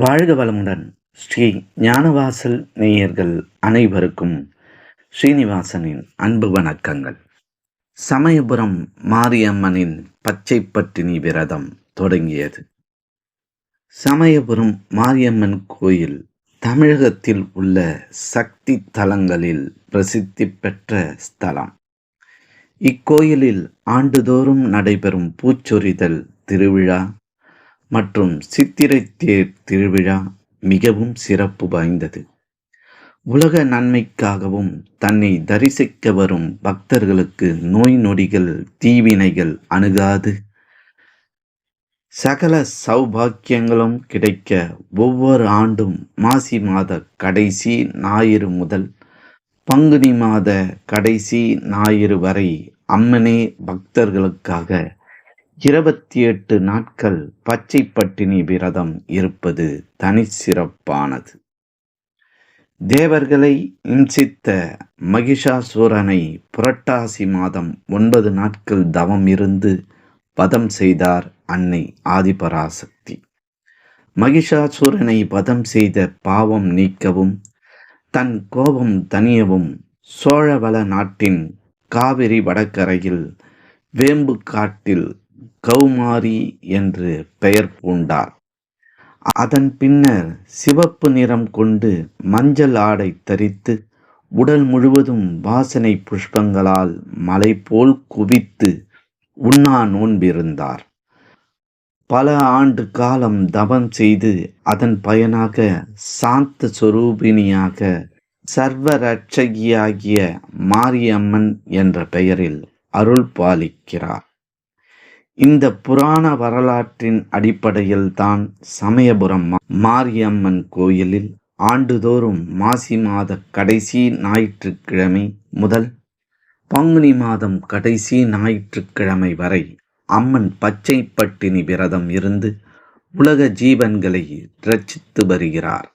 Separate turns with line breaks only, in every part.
வாழ்க வளமுடன் ஸ்ரீ ஞானவாசல் நேயர்கள் அனைவருக்கும் ஸ்ரீனிவாசனின் அன்பு வணக்கங்கள். சமயபுரம் மாரியம்மனின் பச்சை பட்டினி விரதம் தொடங்கியது. சமயபுரம் மாரியம்மன் கோயில் தமிழகத்தில் உள்ள சக்தி தலங்களில் பிரசித்தி பெற்ற ஸ்தலம். இக்கோயிலில் ஆண்டுதோறும் நடைபெறும் பூச்சொரிதல் திருவிழா மற்றும் சித்திரை தேர் திருவிழா மிகவும் சிறப்பு வாய்ந்தது. உலக நன்மைக்காகவும் தன்னை தரிசிக்க வரும் பக்தர்களுக்கு நோய் நொடிகள் தீவினைகள் அணுகாது. சகல சௌபாக்கியங்களும் கிடைக்க ஒவ்வொரு ஆண்டும் மாசி மாத கடைசி ஞாயிறு முதல் பங்குனி மாத கடைசி ஞாயிறு வரை அம்மனே பக்தர்களுக்காக இருபத்தி எட்டு நாட்கள் பச்சை பட்டினி விரதம் இருப்பது தனி சிறப்பானது. தேவர்களை இம்சித்த மகிஷாசூரனை புரட்டாசி மாதம் ஒன்பது நாட்கள் தவம் இருந்து வதம் செய்தார் அன்னை ஆதிபராசக்தி. மகிஷாசூரனை வதம் செய்த பாவம் நீக்கவும் தன் கோபம் தனியவும் சோழவள நாட்டின் காவிரி வடகரையில் வேம்பு காட்டில் கௌமாரி என்று பெயர் பூண்டார். அதன் பின்னர் சிவப்பு நிறம் கொண்டு மஞ்சள் ஆடை தரித்து உடல் முழுவதும் வாசனை புஷ்பங்களால் மலை போல் குவித்து உண்ணா நோன்பிருந்தார். பல ஆண்டு காலம் தவம் செய்து அதன் பயனாக சாந்த சொரூபிணியாக சர்வரட்சகியாகிய மாரியம்மன் என்ற பெயரில் அருள் பாலிக்கிறார். இந்த புராண வரலாற்றின் அடிப்படையில் தான் சமயபுரம் மாரியம்மன் கோயிலில் ஆண்டுதோறும் மாசி மாத கடைசி ஞாயிற்றுக்கிழமை முதல் பங்குனி மாதம் கடைசி ஞாயிற்றுக்கிழமை வரை அம்மன் பச்சை பட்டினி விரதம் இருந்து உலக ஜீவன்களை ரட்சித்து வருகிறார்.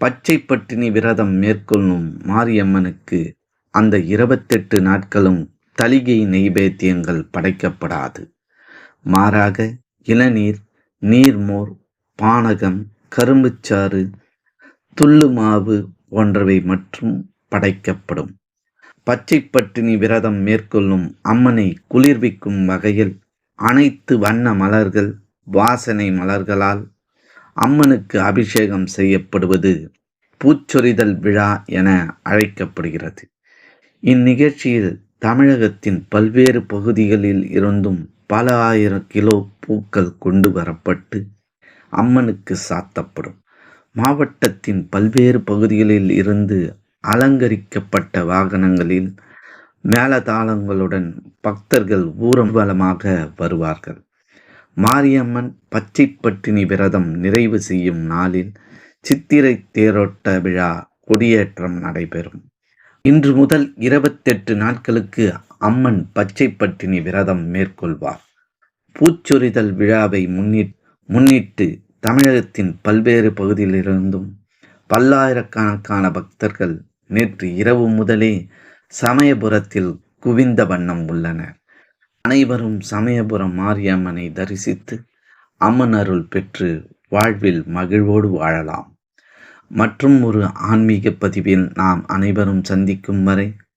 பச்சை பட்டினி விரதம் மேற்கொள்ளும் மாரியம்மனுக்கு அந்த இருபத்தெட்டு நாட்களும் தலிகை நெய்வேத்தியங்கள் படைக்கப்படாது. மாறாக இளநீர் நீர்மோர் பானகம் கரும்புச்சாறு துள்ளு மாவு போன்றவை மற்றும் படைக்கப்படும். பச்சை பட்டினி விரதம் மேற்கொள்ளும் அம்மனை குளிர்விக்கும் வகையில் அனைத்து வண்ண மலர்கள் வாசனை மலர்களால் அம்மனுக்கு அபிஷேகம் செய்யப்படுவது பூச்சொரிதல் விழா என அழைக்கப்படுகிறது. இந்நிகழ்ச்சியில் தமிழகத்தின் பல்வேறு பகுதிகளில் இருந்தும் பல ஆயிரம் கிலோ பூக்கள் கொண்டு வரப்பட்டு அம்மனுக்கு சாத்தப்படும். மாவட்டத்தின் பல்வேறு பகுதிகளில் இருந்து அலங்கரிக்கப்பட்ட வாகனங்களில் மேலதாளங்களுடன் பக்தர்கள் ஊர்வலமாக வருவார்கள். மாரியம்மன் பச்சை பட்டினி விரதம் நிறைவு செய்யும் நாளில் சித்திரை தேரோட்ட விழா கொடியேற்றம் நடைபெறும். இன்று முதல் இருபத்தெட்டு நாட்களுக்கு அம்மன் பச்சை பட்டினி விரதம் மேற்கொள்வார். பூச்சொரிதல் விழாவை முன்னிட்டு முன்னிட்டு தமிழகத்தின் பல்வேறு பகுதியிலிருந்தும் பல்லாயிரக்கணக்கான பக்தர்கள் நேற்று இரவு முதலே சமயபுரத்தில் குவிந்த வண்ணம் உள்ளனர். அனைவரும் சமயபுரம் மாரியம்மனை தரிசித்து அம்மன் அருள் பெற்று வாழ்வில் மகிழ்வோடு வாழலாம். மற்றும் ஒரு ஆன்மீக பதிவில் நாம் அனைவரும் சந்திக்கும் வரை